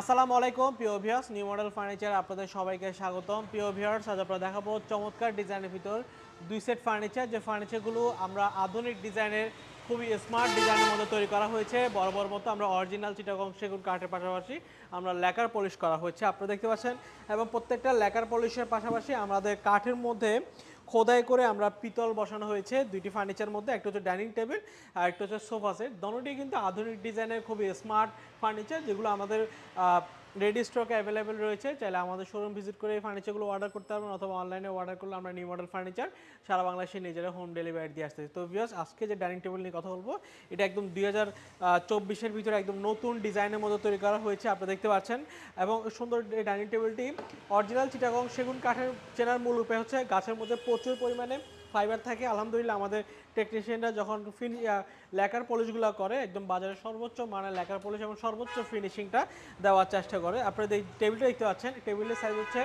আসসালামু আলাইকুম, প্রিয় ভিউয়ার্স নিউ মডেল ফার্নিচার আপনাদের সবাইকে স্বাগতম। প্রিয় ভিউয়ার্স আজ আপনারা দেখাবো চমৎকার ডিজাইনের ভিতর দুই সেট ফার্নিচার যে ফার্নিচারগুলো আমরা আধুনিক ডিজাইনের খুবই স্মার্ট ডিজাইনের মধ্যে তৈরি করা হয়েছে, বড় বড় মতো আমরা অরিজিনাল চিটাগং সেগুন কাঠের পাশাপাশি আমরা লেকার পলিশ করা হয়েছে। আপনারা দেখতে পাচ্ছেন, এবং প্রত্যেকটা লেকার পলিশের পাশাপাশি আমাদের কাঠের মধ্যে খোদাই করে আমরা পিতল বসানো হয়েছে, দুইটি ফার্নিচার মধ্যে, একটা হচ্ছে ডাইনিং টেবিল আর একটা হচ্ছে সোফা সেট। দোনোটি কিন্তু আধুনিক ডিজাইনের খুবই স্মার্ট ফার্নিচার যেগুলো আমাদের রেডি স্টকে অ্যাভেলেবেল রয়েছে, চাইলে আমাদের শোরুম ভিজিট করে এই ফার্নিচারগুলো অর্ডার করতে পারবেন অথবা অনলাইনে অর্ডার করলে আমরা নিউ মডেল ফার্নিচার সারা বাংলাদেশে নিজেরা হোম ডেলিভারি দিয়ে আসতেছি তো ভিউয়ার্স আজকে যে ডাইনিং টেবিল নিয়ে কথা বলব, এটা একদম দুই হাজার চব্বিশের ভিতরে একদম নতুন ডিজাইনের মধ্যে তৈরি করা হয়েছে, আপনারা দেখতে পাচ্ছেন। এবং সুন্দর এই ডাইনিং টেবিলটি অরিজিনাল চিটাগং সেগুন কাঠের চেনার মূল উপায় হচ্ছে গাছের মধ্যে প্রচুর পরিমাণে ফাইবার থাকে। আলহামদুলিল্লাহ, আমাদের টেকনিশিয়ানরা যখন ফিন লেকার পলিশগুলো করে, একদম বাজারে সর্বোচ্চ মানের লেকার পলিশ এবং সর্বোচ্চ ফিনিশিংটা দেওয়ার চেষ্টা করে। আপনারা এই টেবিলটা দেখতে পাচ্ছেন। টেবিলের সাইজ হচ্ছে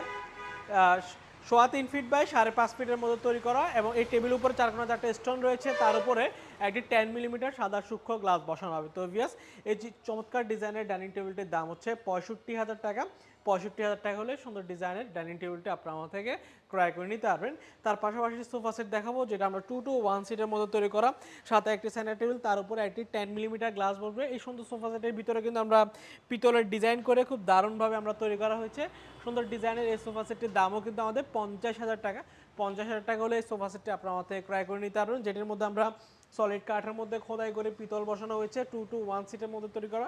সোয়া তিন ফিট বাই সাড়ে পাঁচ ফিটের মধ্যে তৈরি করা এবং এই টেবিল উপরে চার চারটা চারটে স্টোন রয়েছে। তার উপরে একটি টেন মিলিমিটার সাদা সূক্ষ্ম গ্লাস বসানো হবে। তো ভিয়াস এই চমৎকার ডিজাইনের ডাইনিং টেবিলটির দাম হচ্ছে পঁয়ষট্টি হাজার টাকা। পঁয়ষট্টি হাজার টাকা হলে সুন্দর ডিজাইনের ডাইনিং টেবিলটি আপনার আমার থেকে ক্রয় করে নিতে পারবেন। তার পাশাপাশি সোফা সেট দেখাবো, যেটা আমরা টু টু ওয়ান সিটের মধ্যে তৈরি করা। সাথে একটি সেন্টার টেবিল তার উপরে একটি টেন মিলিমিটার গ্লাস বসবে। এই সুন্দর সোফা সেটের ভিতরে কিন্তু আমরা পিতলের ডিজাইন করে খুব দারুণভাবে আমরা তৈরি করা হয়েছে। সুন্দর ডিজাইনের এই সোফা সেটটির দামও কিন্তু আমাদের পঞ্চাশ হাজার টাকা। পঞ্চাশ হাজার টাকা হলে এই সোফা সেটটি আপনার আমার ক্রয় করে নিতে পারবেন, যেটির মধ্যে আমরা সলিড কাঠের মধ্যে খোদাই করে পিতল বসানো হয়েছে টু টু ওয়ান সিটের মধ্যে তৈরি করা।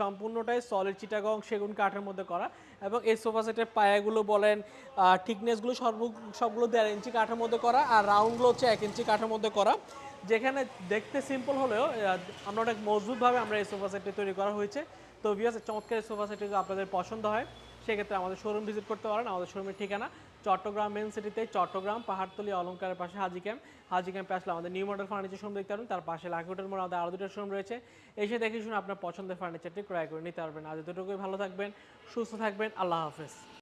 সম্পূর্ণটাই সলিড চিটাগং সেগুন কাঠের মধ্যে করা। এবং এই সোফা সেটের পায়াগুলো বলেন থিকনেসগুলো সর্ব সবগুলো দেড় ইঞ্চি কাঠের মধ্যে করা আর রাউন্ডগুলো হচ্ছে এক ইঞ্চি কাঠের মধ্যে করা। যেখানে দেখতে সিম্পল হলেও আমরা অনেক মজবুতভাবে আমরা এই সোফা সেটটি তৈরি করা হয়েছে। তো ভিয়াস চমৎকার সোফা সেটটি আপনাদের পছন্দ হয় সেক্ষেত্রে আমাদের শোরুম ভিজিট করতে পারেন, আমাদের শোরুমের ঠিকানা চট্টগ্রাম মেন সিটিতে চট্টগ্রাম পাহাড়তলি অলঙ্কারের পাশে হাজি ক্যাম্প হাজি ক্যাম্পে আসলে আমাদের নিউ মডেল ফার্নিচার শোরুম দেখতে পারবেন, তার পাশে লাখোটের মোড় আমাদের আরও দুটো শোরুম রয়েছে। এসে দেখে শুনে আপনার পছন্দের ফার্নিচারটি ক্রয় করে নিতে পারবেন। আজ দুটোকেই ভালো থাকবেন, সুস্থ থাকবেন, আল্লাহ হাফেজ।